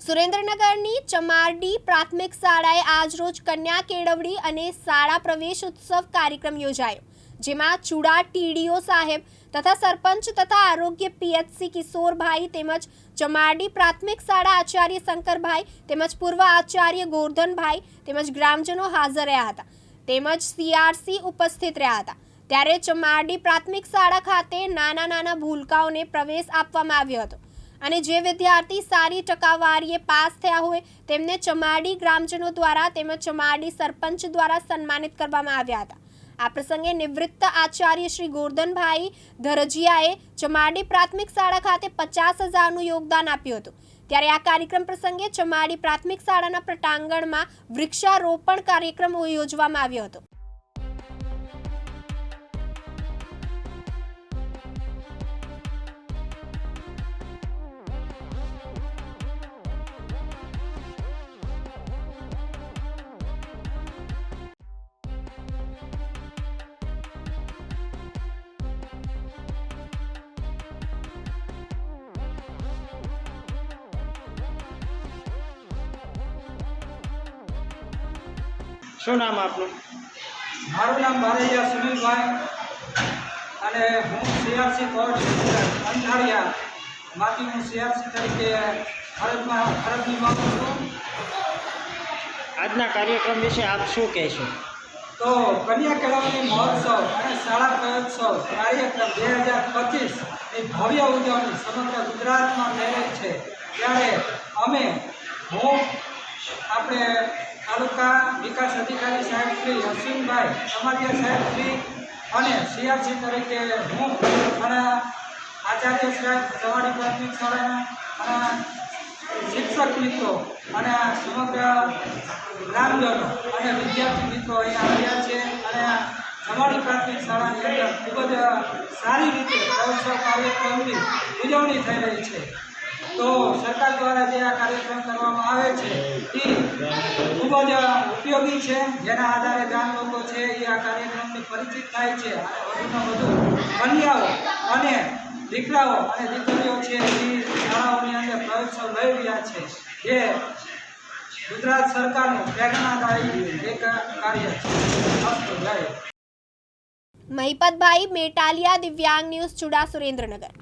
સુરેન્દ્રનગરની ચમારડી પ્રાથમિક શાળાએ આજરોજ કન્યા કેળવણી અને શાળા પ્રવેશ ઉત્સવ કાર્યક્રમ યોજાયો, જેમાં ચુડા, ટીડીઓ સાહેબ તથા સરપંચ તથા આરોગ્ય પીએચસી કિશોરભાઈ તેમજ ચમારડી પ્રાથમિક શાળા આચાર્ય શંકરભાઈ તેમજ પૂર્વ આચાર્ય ગોરધનભાઈ તેમજ ગ્રામજનો હાજર રહ્યા હતા, તેમજ સીઆરસી ઉપસ્થિત રહ્યા હતા. ત્યારે ચમારડી પ્રાથમિક શાળા ખાતે નાના નાના ભૂલકાઓને પ્રવેશ આપવામાં આવ્યો હતો. અને જે વિદ્યાર્થી સારી ટકાવારીએ પાસ થયા હોય, તેમને ચમાડી ગ્રામજનો દ્વારા તેમજ ચમાડી સરપંચ દ્વારા સન્માનિત કરવામાં આવ્યા હતા. આ પ્રસંગે નિવૃત્ત આચાર્ય શ્રી ગોરધનભાઈ ધરજીયાએ ચમાડી પ્રાથમિક શાળા ખાતે પચાસ હજારનું યોગદાન આપ્યું હતું. ત્યારે આ કાર્યક્રમ પ્રસંગે ચમાડી પ્રાથમિક શાળાના પ્રટાંગણમાં વૃક્ષારોપણ કાર્યક્રમ યોજવામાં આવ્યો હતો. શું નામ આપનું? મારું નામ બારૈયા સુનિલભાઈ અને હું સીઆરસી કોર્ટ અંધારિયા. માંથી હું સીઆરસી તરીકે ફરજમાં ફરજ નિભાવું છું. આજના કાર્યક્રમ વિશે આપ શું કહેશો? તો કન્યા કેળવણી મહોત્સવ અને શાળા પ્રયોત્સવ કાર્યક્રમ બે હજાર પચીસ એ ભવ્ય ઉજવણી સમગ્ર ગુજરાતમાં રહી છે. ત્યારે અમે હું આપણે તાલુકા વિકાસ અધિકારી સાહેબ શ્રી અશ્વિનભાઈ અમારિયા સાહેબ શ્રી અને સીઆરસી તરીકે હું અને આચાર્ય સાહેબ સવારી પ્રાથમિક શાળાના અને શિક્ષક મિત્રો અને સમગ્ર ગ્રામજનો અને વિદ્યાર્થી મિત્રો અહીંયા આવ્યા છે અને આ પ્રાથમિક શાળાની અંદર ખૂબ જ સારી રીતે પ્રવેશો કાર્યક્રમની ઉજવણી થઈ રહી છે. તો સરકાર દ્વારા જે આ કાર્યક્રમ કરવામાં આવે છે એ ખૂબ જ ઉપયોગી છે. જેના આધારે ગામ લોકો છે એ આ કાર્યક્રમને પરિચિત થાય છે. વધુ કન્યાઓ અને દીકરાઓ અને દીકરીઓ છે એ શાળાઓની અંદર પ્રવેશો લઈ રહ્યા છે. જે ગુજરાત સરકારનું પ્રેરણાદાયી એક કાર્ય છે. મહિપતભાઈ મેટાલિયા, દિવ્યાંગ ન્યૂઝ, ચુડા સુરેન્દ્રનગર.